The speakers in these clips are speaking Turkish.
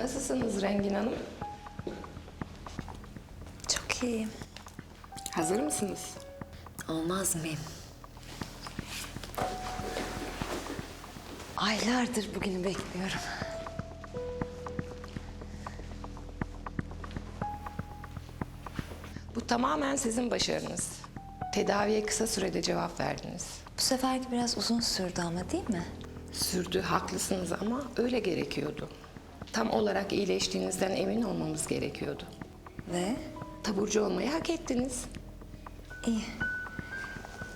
Nasılsınız Rengin Hanım? Çok iyiyim. Hazır mısınız? Olmaz mıyım? Aylardır bugünü bekliyorum. Bu tamamen sizin başarınız. Tedaviye kısa sürede cevap verdiniz. Bu seferki biraz uzun sürdü ama değil mi? Sürdü, haklısınız ama öyle gerekiyordu. Tam olarak iyileştiğinizden emin olmamız gerekiyordu. Ve Taburcu olmayı hak ettiniz. iyi.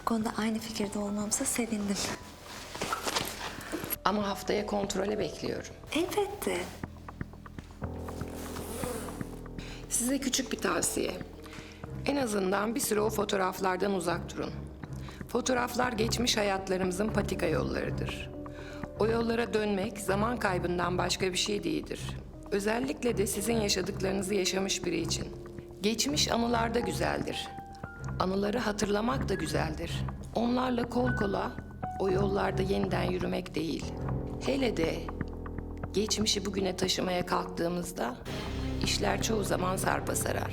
Bu konuda aynı fikirde olmamsa sevindim. Ama haftaya kontrole bekliyorum. Elbette. Size küçük bir tavsiye. En azından bir süre o fotoğraflardan uzak durun. Fotoğraflar geçmiş hayatlarımızın patika yollarıdır. O yollara dönmek zaman kaybından başka bir şey değildir. Özellikle de sizin yaşadıklarınızı yaşamış biri için. Geçmiş anılar da güzeldir. Anıları hatırlamak da güzeldir. Onlarla kol kola o yollarda yeniden yürümek değil. Hele de geçmişi bugüne taşımaya kalktığımızda işler çoğu zaman sarpa sarar.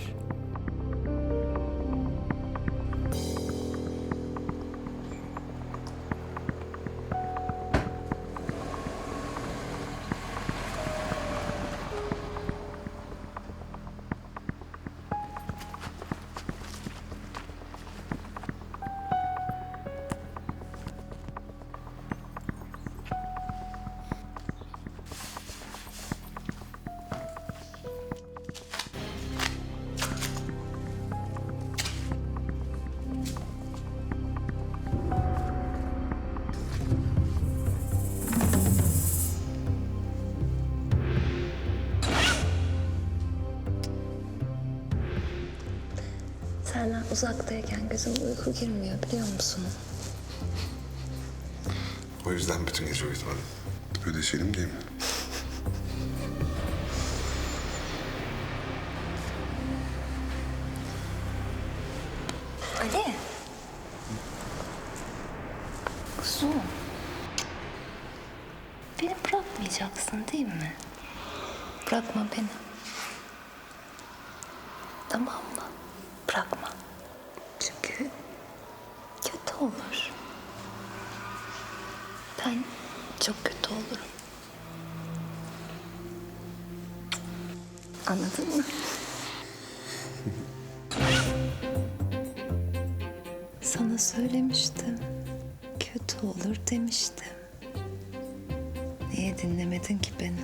Uzaktayken gözüm uyku girmiyor biliyor musun? O yüzden bütün gece uyutmadım. Ödeşelim değil mi? Ali. Kuzum. Beni bırakmayacaksın değil mi? Bırakma beni. Tamam mı? Bırakma. Çünkü kötü olur. Ben çok kötü olurum. Anladın mı? Sana söylemiştim. Kötü olur demiştim. Niye dinlemedin ki beni?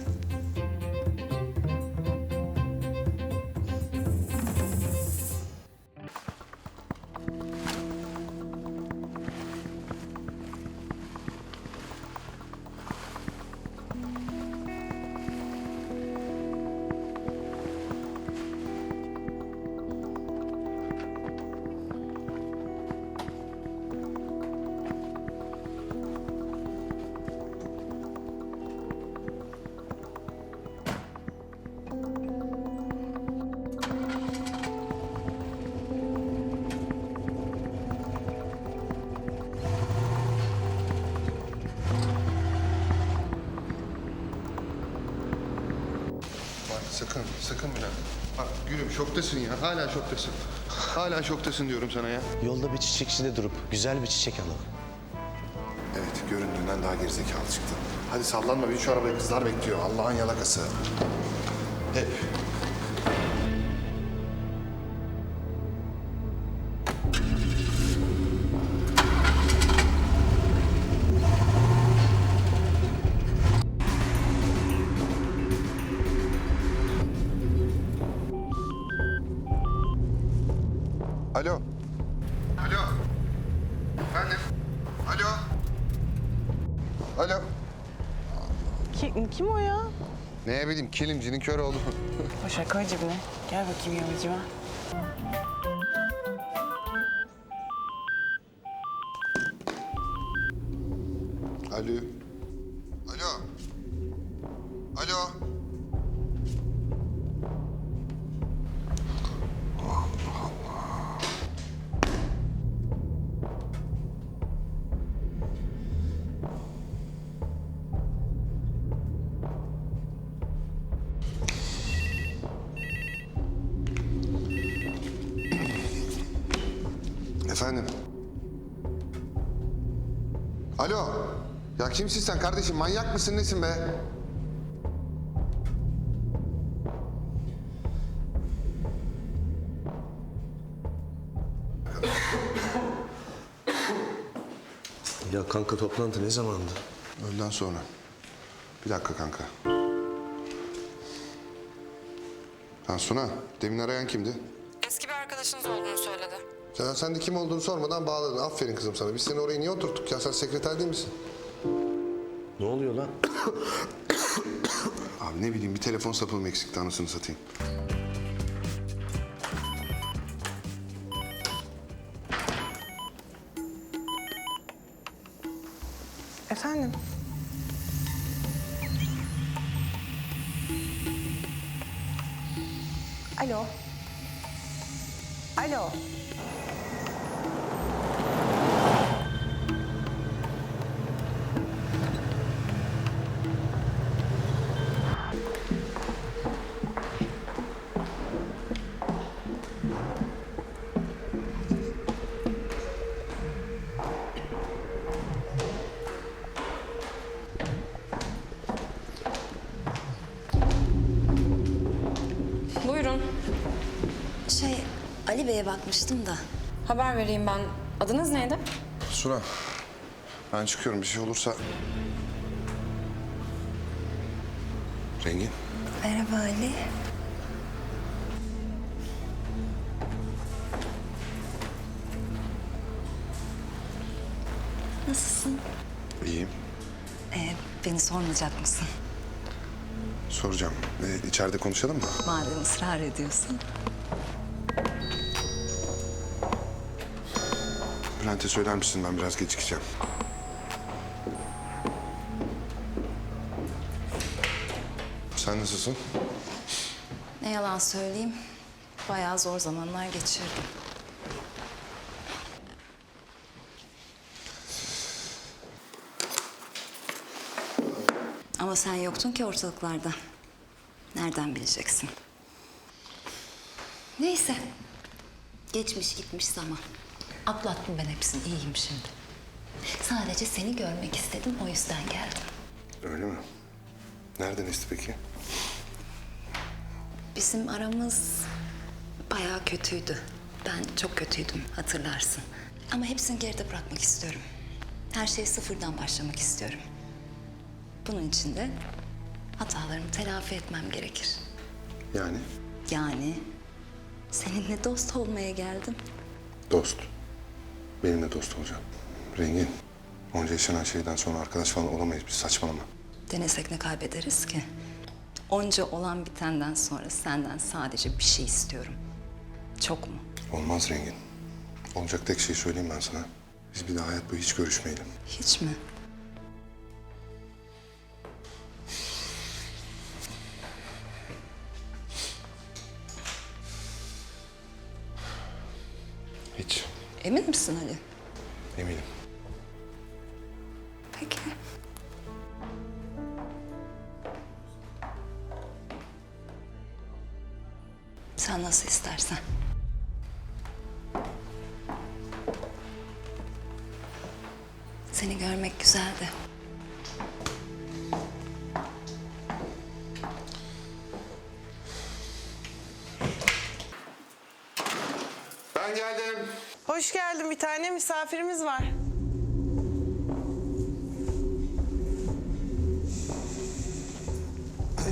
Sakın, sakın Bülent. Bak gülüm şoktasın ya. Hala şoktasın. Hala şoktasın diyorum sana ya. Yolda bir çiçekçide durup güzel bir çiçek alalım. Evet, göründüğünden daha gerizekalı çıktı. Hadi sallanma, bin şu arabaya kızlar bekliyor. Allah'ın yalakası. Hep. Alo. Alo. Efendim. Alo. Alo. Kim, kim o ya? Ne bileyim kilimcinin kör oğlu. O şaka cebine. Gel bakayım yanıcıma. Alo. Alo. Efendim? Alo. Ya kimsin sen kardeşim? Manyak mısın nesin be? Ya kanka toplantı ne zamandı? Öğleden sonra. Bir dakika kanka. Ha Suna, demin arayan kimdi? Eski bir arkadaşınız olduğunu söyledi. Sen, sen de kim olduğunu sormadan bağladın. Aferin kızım sana. Biz seni oraya niye oturttuk ya? Sen sekreter değil misin? Ne oluyor lan? Abi ne bileyim bir telefon sapım eksikti anasını satayım. Efendim? Alo. Alo. Şey, Ali Bey'e bakmıştım da. Haber vereyim ben. Adınız neydi? Suna, ben çıkıyorum. Bir şey olursa... Rengin, Merhaba Ali. Nasılsın? iyiyim. Ee, beni sormayacak mısın? Soracağım. Ee, içeride konuşalım mı? Madem ısrar ediyorsun. Bülent'e söyler misin? Ben biraz gecikeceğim. Sen nasılsın? Ne yalan söyleyeyim. Bayağı zor zamanlar geçirdim. Ama sen yoktun ki ortalıklarda. Nereden bileceksin? Neyse. Geçmiş gitmiş zaman. Atlattım ben hepsini. iyiyim şimdi. Sadece seni görmek istedim. O yüzden geldim. Öyle mi? Nereden esti peki? Bizim aramız bayağı kötüydü. Ben çok kötüydüm hatırlarsın. Ama hepsini geride bırakmak istiyorum. Her şeyi sıfırdan başlamak istiyorum. Bunun için de hatalarımı telafi etmem gerekir. Yani? Yani seninle dost olmaya geldim. Dost. Benimle dost olacaksın. Rengin. Onca yaşanan şeyden sonra arkadaş falan olamayız biz saçmalama. Denesek ne kaybederiz ki? Onca olan bitenden sonra senden sadece bir şey istiyorum. Çok mu? Olmaz Rengin. Olacak tek şey söyleyeyim ben sana. Biz bir daha hayat boyu hiç görüşmeyelim. Hiç mi? Emin misin Ali? Eminim. Peki. Sen nasıl istersen. Seni görmek güzeldi. Ben geldim. Hoş geldin bir tane misafirimiz var.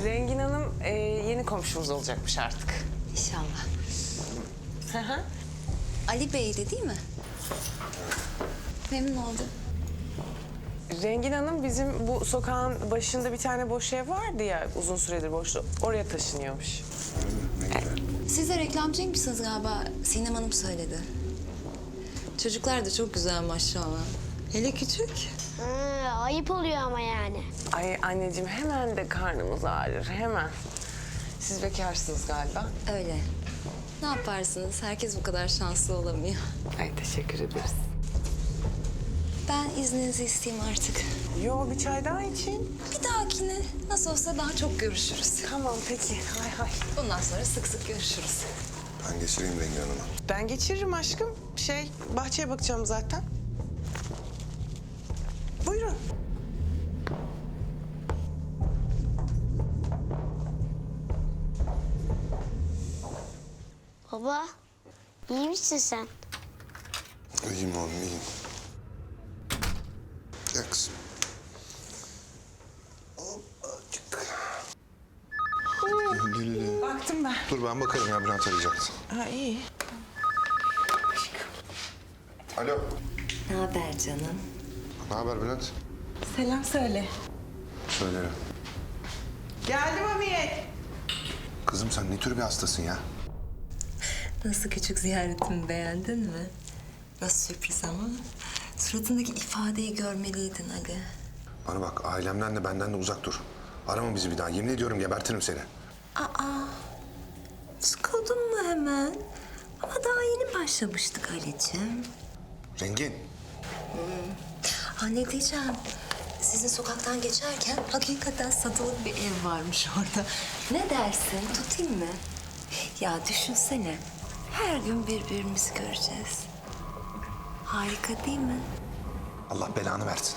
Rengin Hanım e, yeni komşumuz olacakmış artık. İnşallah. Ali Bey'di değil mi? Memnun oldum. Rengin Hanım bizim bu sokağın başında bir tane boş ev vardı ya uzun süredir boştu. Oraya taşınıyormuş. Siz de reklamcıymışsınız galiba. Sinem Hanım söyledi. Çocuklar da çok güzel maşallah. Hele küçük. Ha, ayıp oluyor ama yani. Ay anneciğim hemen de karnımız ağrır hemen. Siz bekarsınız galiba. Öyle. Ne yaparsınız? Herkes bu kadar şanslı olamıyor. Ay teşekkür ederiz. Ben izninizi isteyeyim artık. Yo bir çay daha için. Bir dahakine nasıl olsa daha çok görüşürüz. Tamam peki. Hay hay. Bundan sonra sık sık görüşürüz. Ben geçireyim Rengin Hanım'ı. Ben geçiririm aşkım. Şey, bahçeye bakacağım zaten. Buyurun. Baba, iyi misin sen? İyiyim oğlum iyiyim. Gel kızım. Baktım ben. Dur ben bakarım ya Bülent arayacaktı. Ha iyi. Alo. Ne haber canım? Ne haber Bülent? Selam söyle. Söylerim. Geldim Hamiyet. Kızım sen ne tür bir hastasın ya? Nasıl küçük ziyaretimi beğendin mi? Nasıl sürpriz ama? Suratındaki ifadeyi görmeliydin Ali. Bana bak ailemden de benden de uzak dur. Arama bizi bir daha. Yemin ediyorum gebertirim seni. Aa, sıkıldın mı hemen? Ama daha yeni başlamıştık Ali'ciğim. Rengin. Ha ne diyeceğim? Sizin sokaktan geçerken hakikaten satılık bir ev varmış orada. Ne dersin? Tutayım mı? Ya düşünsene. Her gün birbirimizi göreceğiz. Harika değil mi? Allah belanı versin.